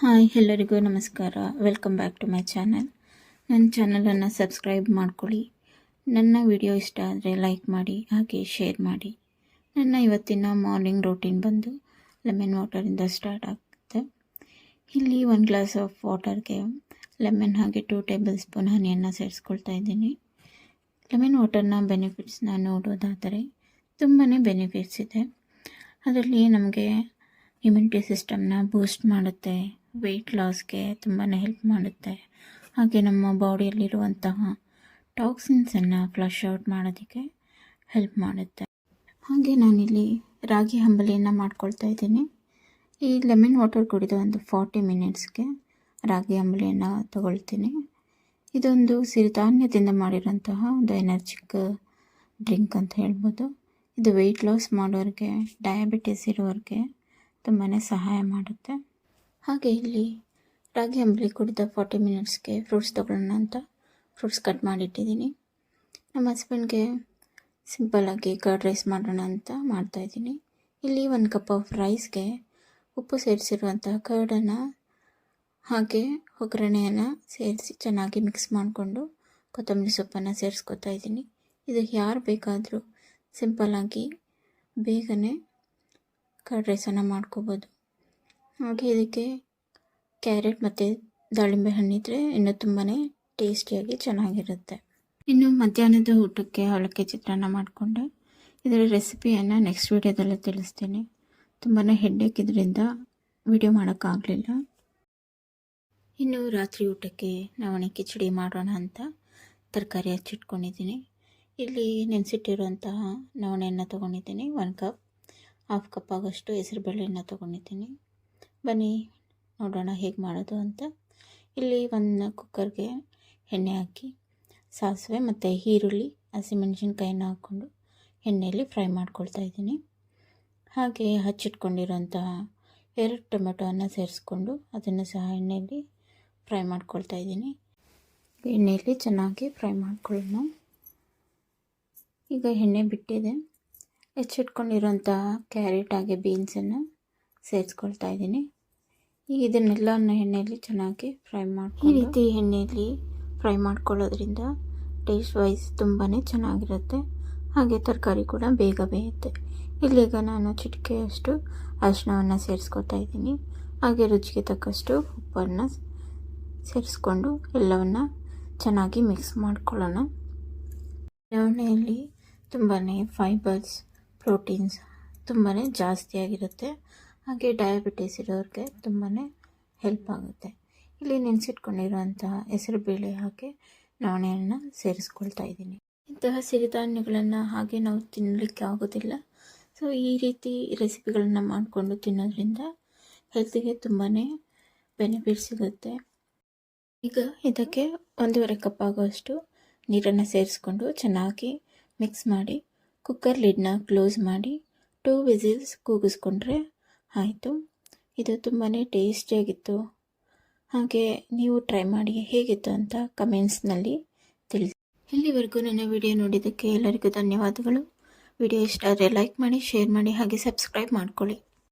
Hi, ಎಲ್ಲರಿಗೂ ನಮಸ್ಕಾರ. Welcome back to my channel ನನ್ನ ಚಾನಲನ್ನು ಸಬ್ಸ್ಕ್ರೈಬ್ ಮಾಡ್ಕೊಳ್ಳಿ. ನನ್ನ ವಿಡಿಯೋ ಇಷ್ಟ ಆದರೆ ಲೈಕ್ ಮಾಡಿ, ಹಾಗೆ ಶೇರ್ ಮಾಡಿ. ನನ್ನ ಇವತ್ತಿನ ಮಾರ್ನಿಂಗ್ ರೂಟೀನ್ ಬಂದು ಲೆಮನ್ ವಾಟರಿಂದ ಸ್ಟಾರ್ಟ್ ಆಗುತ್ತೆ. ಇಲ್ಲಿ ಒಂದು ಗ್ಲಾಸ್ ಆಫ್ ವಾಟರ್ಗೆ ಲೆಮನ್ ಹಾಗೆ ಟೂ ಟೇಬಲ್ ಸ್ಪೂನ್ ಹನಿಯನ್ನು ಸೇರಿಸ್ಕೊಳ್ತಾ ಇದ್ದೀನಿ. ಲೆಮನ್ ವಾಟರ್ನ ಬೆನಿಫಿಟ್ಸ್ನ ನೋಡೋದಾದರೆ ತುಂಬಾ ಬೆನಿಫಿಟ್ಸ್ ಇದೆ. ಅದರಲ್ಲಿ ನಮಗೆ ಇಮ್ಯುನಿಟಿ ಸಿಸ್ಟಮ್ನ ಬೂಸ್ಟ್ ಮಾಡುತ್ತೆ. ವೆಯ್ಟ್ ಲಾಸ್ಗೆ ತುಂಬಾ ಹೆಲ್ಪ್ ಮಾಡುತ್ತೆ. ಹಾಗೆ ನಮ್ಮ ಬಾಡಿಯಲ್ಲಿರುವಂತಹ ಟಾಕ್ಸಿನ್ಸನ್ನು ಫ್ಲಶ್ ಔಟ್ ಮಾಡೋದಕ್ಕೆ ಹೆಲ್ಪ್ ಮಾಡುತ್ತೆ. ಹಾಗೆ ನಾನಿಲ್ಲಿ ರಾಗಿ ಹಂಬಲಿಯನ್ನು ಮಾಡ್ಕೊಳ್ತಾ ಇದ್ದೀನಿ. ಈ ಲೆಮನ್ ವಾಟರ್ ಕುಡಿದ ಒಂದು ಫಾರ್ಟಿ ಮಿನಿಟ್ಸ್ಗೆ ರಾಗಿ ಅಂಬಲಿಯನ್ನು ತಗೊಳ್ತೀನಿ. ಇದೊಂದು ಸಿರಿಧಾನ್ಯದಿಂದ ಮಾಡಿರೋಂತಹ ಒಂದು ಎನರ್ಜಿಕ್ ಡ್ರಿಂಕ್ ಅಂತ ಹೇಳ್ಬೋದು. ಇದು ವೆಯ್ಟ್ ಲಾಸ್ ಮಾಡೋರಿಗೆ ಡಯಾಬಿಟಿಸ್ ಇರೋರಿಗೆ ತುಂಬಾ ಸಹಾಯ ಮಾಡುತ್ತೆ. ಹಾಗೆ ಇಲ್ಲಿ ರಾಗಿ ಅಂಬಲಿ ಕುಡಿದ ಫಾರ್ಟಿ ಮಿನಿಟ್ಸ್ಗೆ ಫ್ರೂಟ್ಸ್ ತೊಗೊಳ್ಳೋಣ ಅಂತ ಫ್ರೂಟ್ಸ್ ಕಟ್ ಮಾಡಿಟ್ಟಿದ್ದೀನಿ. ನಮ್ಮ ಹಸ್ಬೆಂಡ್ಗೆ ಸಿಂಪಲ್ಲಾಗಿ ಕರ್ಡ್ ರೈಸ್ ಮಾಡೋಣ ಅಂತ ಮಾಡ್ತಾಯಿದ್ದೀನಿ ಇಲ್ಲಿ ಒಂದು ಕಪ್ ಆಫ್ ರೈಸ್ಗೆ ಉಪ್ಪು ಸೇರಿಸಿರುವಂತಹ ಕರ್ಡನ್ನು ಹಾಗೆ ಒಗ್ಗರಣೆಯನ್ನು ಸೇರಿಸಿ ಚೆನ್ನಾಗಿ ಮಿಕ್ಸ್ ಮಾಡಿಕೊಂಡು ಕೊತ್ತಂಬರಿ ಸೊಪ್ಪನ್ನು ಸೇರಿಸ್ಕೊತಾ ಇದ್ದೀನಿ. ಇದು ಯಾರು ಬೇಕಾದರೂ ಸಿಂಪಲ್ಲಾಗಿ ಬೇಗನೆ ಕರ್ಡ್ ರೈಸನ್ನು ಮಾಡ್ಕೋಬೋದು. ಹಾಗೆ ಇದಕ್ಕೆ ಕ್ಯಾರೆಟ್ ಮತ್ತು ದಾಳಿಂಬೆ ಹಣ್ಣಿದ್ರೆ ಇನ್ನೂ ತುಂಬಾ ಟೇಸ್ಟಿಯಾಗಿ ಚೆನ್ನಾಗಿರುತ್ತೆ. ಇನ್ನು ಮಧ್ಯಾಹ್ನದ ಊಟಕ್ಕೆ ಅವಲಕ್ಕಿ ಚಿತ್ರಾನ್ನ ಮಾಡಿಕೊಂಡೆ. ಇದರ ರೆಸಿಪಿಯನ್ನು ನೆಕ್ಸ್ಟ್ ವೀಡಿಯೋದಲ್ಲಿ ತಿಳಿಸ್ತೀನಿ. ತುಂಬಾ ಹೆಡ್ಡೇಕ್ ಇದರಿಂದ ವಿಡಿಯೋ ಮಾಡೋಕ್ಕಾಗಲಿಲ್ಲ. ಇನ್ನು ರಾತ್ರಿ ಊಟಕ್ಕೆ ನವಣೆ ಕಿಚಡಿ ಮಾಡೋಣ ಅಂತ ತರಕಾರಿ ಹಚ್ಚಿಟ್ಕೊಂಡಿದ್ದೀನಿ. ಇಲ್ಲಿ ನೆನೆಸಿಟ್ಟಿರುವಂತಹ ನವಣೆಯನ್ನು ತೊಗೊಂಡಿದ್ದೀನಿ. ಒನ್ ಕಪ್ ಹಾಫ್ ಕಪ್ ಆಗೋಷ್ಟು ಹೆಸರುಬೇಳೆಯನ್ನು ತೊಗೊಂಡಿದ್ದೀನಿ. ಬನ್ನಿ, ನೋಡೋಣ ಹೇಗೆ ಮಾಡೋದು ಅಂತ. ಇಲ್ಲಿ ಒಂದು ಕುಕ್ಕರ್ಗೆ ಎಣ್ಣೆ ಹಾಕಿ, ಸಾಸಿವೆ ಮತ್ತು ಈರುಳ್ಳಿ, ಹಸಿಮೆಣಸಿನ್ಕಾಯಿನ ಹಾಕ್ಕೊಂಡು ಎಣ್ಣೆಯಲ್ಲಿ ಫ್ರೈ ಮಾಡ್ಕೊಳ್ತಾ ಇದ್ದೀನಿ. ಹಾಗೆ ಹಚ್ಚಿಟ್ಕೊಂಡಿರೋಂತಹ ಎರಡು ಟೊಮೆಟೊವನ್ನು ಸೇರಿಸ್ಕೊಂಡು ಅದನ್ನು ಸಹ ಎಣ್ಣೆಯಲ್ಲಿ ಫ್ರೈ ಮಾಡ್ಕೊಳ್ತಾ ಇದ್ದೀನಿ. ಎಣ್ಣೆಯಲ್ಲಿ ಚೆನ್ನಾಗಿ ಫ್ರೈ ಮಾಡ್ಕೊಳ್ಳೋಣ. ಈಗ ಎಣ್ಣೆ ಬಿಟ್ಟಿದೆ. ಹೆಚ್ಚಿಟ್ಕೊಂಡಿರೋಂತಹ ಕ್ಯಾರೆಟ್ ಹಾಗೆ ಬೀನ್ಸನ್ನು ಸೇರಿಸ್ಕೊಳ್ತಾ ಇದ್ದೀನಿ. ಈಗ ಇದನ್ನೆಲ್ಲ ಎಣ್ಣೆಯಲ್ಲಿ ಚೆನ್ನಾಗಿ ಫ್ರೈ ಮಾಡಿ ಈ ರೀತಿ ಎಣ್ಣೆಯಲ್ಲಿ ಫ್ರೈ ಮಾಡ್ಕೊಳ್ಳೋದ್ರಿಂದ ಟೇಸ್ಟ್ ವೈಸ್ ತುಂಬಾ ಚೆನ್ನಾಗಿರುತ್ತೆ. ಹಾಗೆ ತರಕಾರಿ ಕೂಡ ಬೇಗ ಬೇಯುತ್ತೆ. ಇಲ್ಲೀಗ ನಾನು ಚಿಟಿಕೆಯಷ್ಟು ಅರಿಶಿನವನ್ನು ಸೇರಿಸ್ಕೊತಾ ಇದ್ದೀನಿ. ಹಾಗೆ ರುಚಿಗೆ ತಕ್ಕಷ್ಟು ಉಪ್ಪನ್ನು ಸೇರಿಸ್ಕೊಂಡು ಎಲ್ಲವನ್ನು ಚೆನ್ನಾಗಿ ಮಿಕ್ಸ್ ಮಾಡ್ಕೊಳ್ಳೋಣ. ಎಣ್ಣೆಯಲ್ಲಿ ತುಂಬಾ ಫೈಬರ್ಸ್ ಪ್ರೋಟೀನ್ಸ್ ತುಂಬಾ ಜಾಸ್ತಿಯಾಗಿರುತ್ತೆ ಹಾಗೆ ಡಯಾಬಿಟೀಸ್ ಇರೋರಿಗೆ ತುಂಬಾ ಹೆಲ್ಪ್ ಆಗುತ್ತೆ. ಇಲ್ಲಿ ನೆನೆಸಿಟ್ಕೊಂಡಿರುವಂತಹ ಹೆಸರು ಬೇಳೆ ಹಾಕಿ ನವಣೆಯನ್ನು ಸೇರಿಸ್ಕೊಳ್ತಾ ಇದ್ದೀನಿ. ಇಂತಹ ಸಿರಿಧಾನ್ಯಗಳನ್ನು ಹಾಗೆ ನಾವು ತಿನ್ನಲಿಕ್ಕೆ ಆಗೋದಿಲ್ಲ. ಸೊ ಈ ರೀತಿ ರೆಸಿಪಿಗಳನ್ನು ಮಾಡಿಕೊಂಡು ತಿನ್ನೋದ್ರಿಂದ ಹೆಲ್ತಿಗೆ ತುಂಬಾ ಬೆನಿಫಿಟ್ ಸಿಗುತ್ತೆ. ಈಗ ಇದಕ್ಕೆ ಒಂದೂವರೆ ಕಪ್ ಆಗೋಷ್ಟು ನೀರನ್ನು ಸೇರಿಸ್ಕೊಂಡು ಚೆನ್ನಾಗಿ ಮಿಕ್ಸ್ ಮಾಡಿ ಕುಕ್ಕರ್ ಲಿಡ್ನ ಕ್ಲೋಸ್ ಮಾಡಿ ಟೂ ವಿಸಿಲ್ಸ್ ಕೂಗಿಸ್ಕೊಂಡ್ರೆ ಆಯಿತು. ಇದು ತುಂಬಾ ಟೇಸ್ಟಿಯಾಗಿತ್ತು ಹಾಗೆ ನೀವು ಟ್ರೈ ಮಾಡಿ ಹೇಗಿತ್ತು ಅಂತ ಕಮೆಂಟ್ಸ್ನಲ್ಲಿ ತಿಳಿಸಿ. ಇಲ್ಲಿವರೆಗೂ ನನ್ನ ವಿಡಿಯೋ ನೋಡಿದ್ದಕ್ಕೆ ಎಲ್ಲರಿಗೂ ಧನ್ಯವಾದಗಳು. ವಿಡಿಯೋ ಇಷ್ಟ ಆದರೆ ಲೈಕ್ ಮಾಡಿ, ಶೇರ್ ಮಾಡಿ, ಹಾಗೆ ಸಬ್ಸ್ಕ್ರೈಬ್ ಮಾಡ್ಕೊಳ್ಳಿ.